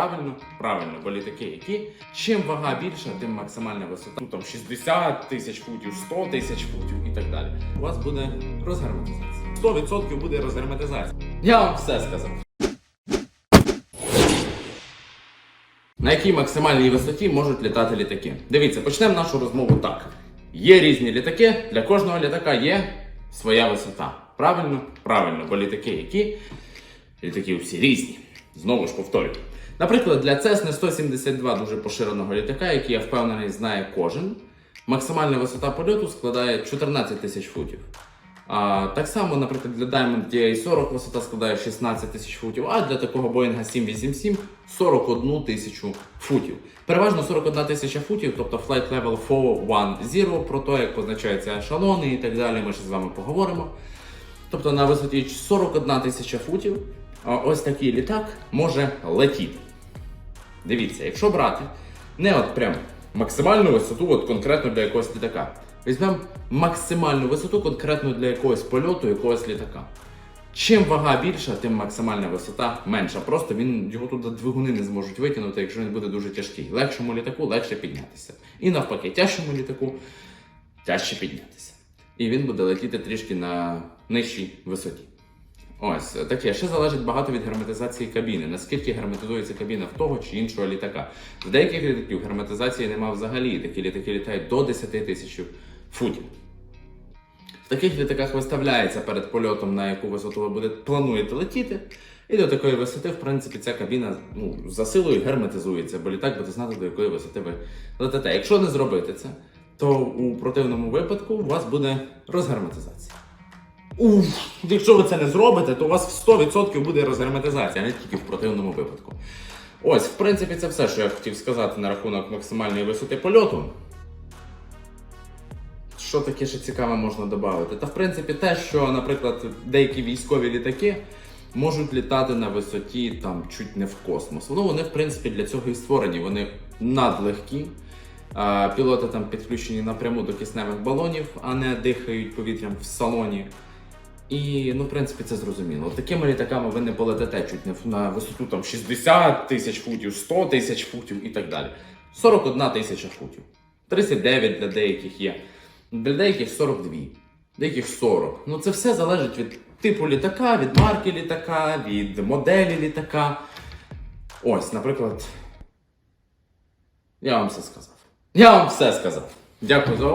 Правильно? Правильно, бо літаки які. Чим вага більша, тим максимальна висота. Ну там 60 тисяч футів, 100 тисяч футів і так далі. У вас буде розгерметизація. 100% буде розгерметизація. Я вам все сказав. На якій максимальній висоті можуть літати літаки? Дивіться, почнемо нашу розмову так. Є різні літаки, для кожного літака є своя висота. Правильно? Правильно, бо літаки які? Літаки всі різні. Знову ж повторюю. Наприклад, для Cessna 172 дуже поширеного літака, який я впевнений знає кожен, максимальна висота польоту складає 14 тисяч футів. А, так само, наприклад, для Diamond DA40 висота складає 16 тисяч футів, а для такого Boeing 787 41 тисячу футів. Переважно 41 тисяча футів, тобто Flight Level 410, про те, як позначаються ешелони і так далі, ми ще з вами поговоримо. Тобто на висоті 41 тисяча футів ось такий літак може летіти. Дивіться, якщо брати не от прям максимальну висоту, от конкретно для якогось літака. Візьмемо максимальну висоту конкретно для якогось польоту, якогось літака. Чим вага більша, тим максимальна висота менша. Просто він його туди двигуни не зможуть витягнути, якщо він буде дуже тяжкий. Легшому літаку легше піднятися. І навпаки, тяжчому літаку тяжче піднятися. І він буде летіти трішки на нижчій висоті. Ось таке. Ще залежить багато від герметизації кабіни. Наскільки герметизується кабіна в того чи іншого літака. В деяких літаків герметизації нема взагалі. Такі літаки літають до 10 тисяч футів. В таких літаках виставляється перед польотом, на яку висоту ви будете, плануєте летіти. І до такої висоти, в принципі, ця кабіна ну, за силою герметизується, бо літак буде знати, до якої висоти ви летите. Якщо не зробити це, то у противному випадку у вас буде розгерметизація. Уф, якщо ви це не зробите, то у вас в 100% буде розгерметизація, не тільки в противному випадку. Ось, в принципі, це все, що я хотів сказати на рахунок максимальної висоти польоту. Що таке ще цікаве можна додати? Та в принципі те, що, наприклад, деякі військові літаки можуть літати на висоті там чуть не в космос. Ну, вони, в принципі, для цього і створені. Вони надлегкі. Пілоти там підключені напряму до кисневих балонів, а не дихають повітрям в салоні. І, ну, в принципі, це зрозуміло. Такими літаками ви не полетите чуть не на висоту там 60 тисяч футів, 100 тисяч футів і так далі. 41 тисяча футів. 39 для деяких є. Для деяких 42, деяких 40. Ну це все залежить від типу літака, від марки літака, від моделі літака. Ось, наприклад. Я вам все сказав. Я вам все сказав. Дякую за увагу.